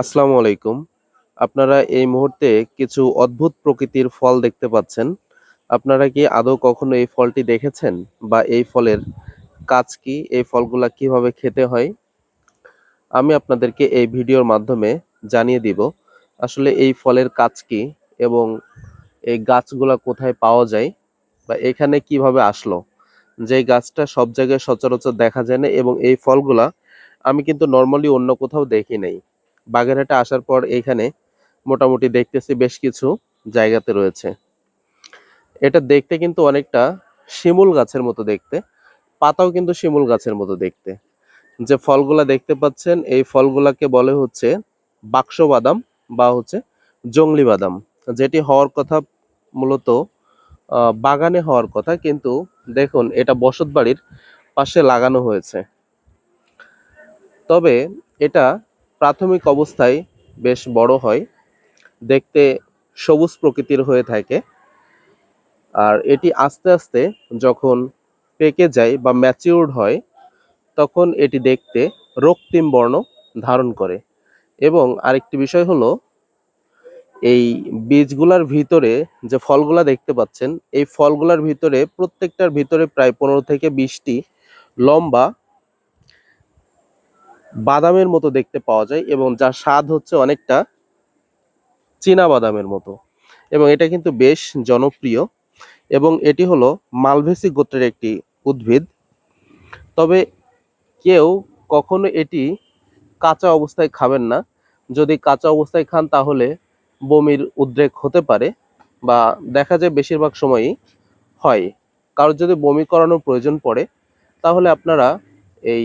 আসসালামু আলাইকুম। আপনারা এই মুহূর্তে কিছু অদ্ভুত প্রকৃতির ফল দেখতে পাচ্ছেন। আপনারা কি আদৌ কখনো এই ফলটি দেখেছেন? বা এই ফলের কাজ কি? এই ফলগুলা কীভাবে খেতে হয়? আমি আপনাদেরকে এই ভিডিওর মাধ্যমে জানিয়ে দিব, আসলে এই ফলের কাজ কি এবং এই গাছগুলা কোথায় পাওয়া যায় বা এখানে কীভাবে আসলো। যে গাছটা সব জায়গায় সচরাচর দেখা যায় না এবং এই ফলগুলা আমি কিন্তু নর্মালি অন্য কোথাও দেখি নাই। বাগেরহাটে আসার পর এইখানে মোটামুটি দেখতেছি বেশ কিছু জায়গাতে রয়েছে। এটা দেখতে কিন্তু অনেকটা শিমুল গাছের মতো দেখতে, পাতাও কিন্তু শিমুল গাছের মতো দেখতে। যে ফলগুলা দেখতে পাচ্ছেন, এই ফলগুলাকে বলে হচ্ছে বাক্স বাদাম বা হচ্ছে জংলি বাদাম যেটি হওয়ার কথা মূলত বাগানে হওয়ার কথা, কিন্তু দেখুন, এটা বসত বাড়ির পাশে লাগানো হয়েছে। তবে এটা প্রাথমিক অবস্থায় বেশ বড় হয়। দেখতে সবুজ প্রকৃতির হয়ে থাকে। আর এটি আস্তে আস্তে যখন পেকে যায় বা ম্যাচিউরড হয়, তখন এটি দেখতে রক্তিম বর্ণ ধারণ করে। এবং আরেকটি বিষয় হলো, এই বীজগুলার ভিতরে যে ফলগুলা দেখতে পাচ্ছেন, এই ফলগুলার ভিতরে প্রত্যেকটার ভিতরে প্রায় পনেরো থেকে বিশটি লম্বা বাদামের মতো দেখতে পাওয়া যায় এবং যার স্বাদ হচ্ছে অনেকটা চীনা বাদামের মতো। এবং এটা কিন্তু বেশ জনপ্রিয় এবং এটি হলো মালভেসি গোত্রের একটি উদ্ভিদ। তবে কেউ কখনো এটি কাঁচা অবস্থায় খাবেন না। যদি কাঁচা অবস্থায় খান তাহলে বমির উদ্রেক হতে পারে বা দেখা যায় বেশিরভাগ সময়ই হয়। কারোর যদি বমি করানোর প্রয়োজন পড়ে, তাহলে আপনারা এই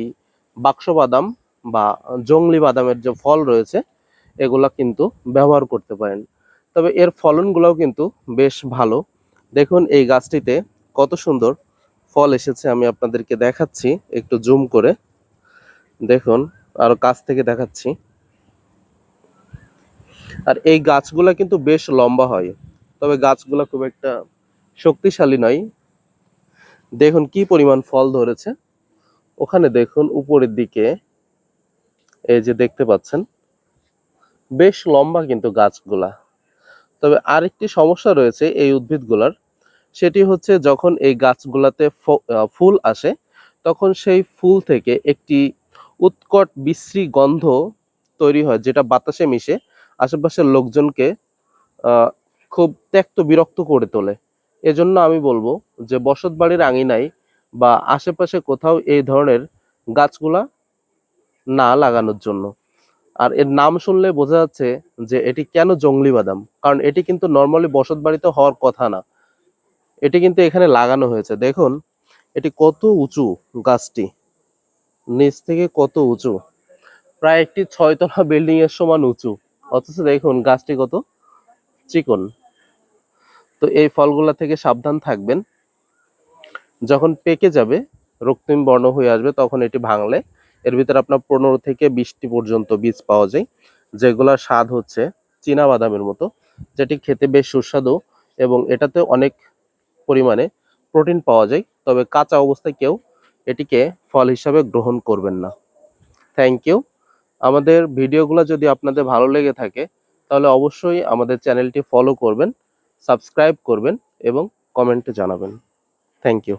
বাক্স বাদাম বা জংলি বাদামের যে ফল রয়েছে, এগুলা কিন্তু ব্যবহার করতে পারেন। তবে এর ফলনগুলোও কিন্তু বেশ ভালো। দেখুন, এই গাছটিতে কত সুন্দর ফল এসেছে, আমি আপনাদেরকে দেখাচ্ছি, একটু জুম করে। দেখুন, আরও কাছ থেকে দেখাচ্ছি। আর এই গাছগুলা কিন্তু বেশ লম্বা হয়, তবে গাছগুলা খুব একটা শক্তিশালী নয়। দেখুন, কি পরিমাণ ফল ধরেছে। ওখানে দেখুন, উপরের দিকে এই যে দেখতে পাচ্ছেন, বেশ লম্বা কিন্তু গাছগুলা। তবে আরেকটি সমস্যা রয়েছে এই উদ্ভিদগুলার, সেটি হচ্ছে যখন এই গাছগুলাতে ফুল আসে, তখন সেই ফুল থেকে একটি উৎকট বিশ্রী গন্ধ তৈরি হয়, যেটা বাতাসে মিশে আশেপাশের লোকজনকে খুব ত্যক্ত বিরক্ত করে তোলে। এজন্য আমি বলব যে বসত বাড়ির আঙিনায় বা আশেপাশে কোথাও এই ধরনের গাছগুলা না লাগানোর জন্য। আর এর নাম শুনলে বোঝা যাচ্ছে যে এটি কেন জংলি বাদাম? কারণ এটি কিন্তু নর্মালি বসত বাড়িতে হওয়ার কথা না। এটি কিন্তু এখানে লাগানো হয়েছে। দেখুন, এটি কত উঁচু গাছটি। নিচ থেকে কত উঁচু। প্রায় একটি ছয়তলা বিল্ডিং এর সমান উঁচু। অথচ দেখুন, গাছটি কত চিকন। তো এই ফলগুলা থেকে সাবধান থাকবেন। যখন পেকে যাবে, রক্তিম বর্ণ হয়ে আসবে, তখন এটি ভাঙলে এর ভিতরে আপনার পনেরো থেকে বিশটি পর্যন্ত বীজ পাওয়া যায়, যেগুলোর স্বাদ হচ্ছে চীনা বাদামের মতো, যেটি খেতে বেশ সুস্বাদু এবং এটাতে অনেক পরিমাণে প্রোটিন পাওয়া যায়, তবে কাঁচা অবস্থায় কেউ এটিকে ফল হিসাবে গ্রহণ করবেন না। থ্যাংক ইউ আমাদের ভিডিওগুলো যদি আপনাদের ভালো লেগে থাকে, তাহলে অবশ্যই আমাদের চ্যানেলটি ফলো করবেন, সাবস্ক্রাইব করবেন এবং কমেন্টে জানাবেন। Thank you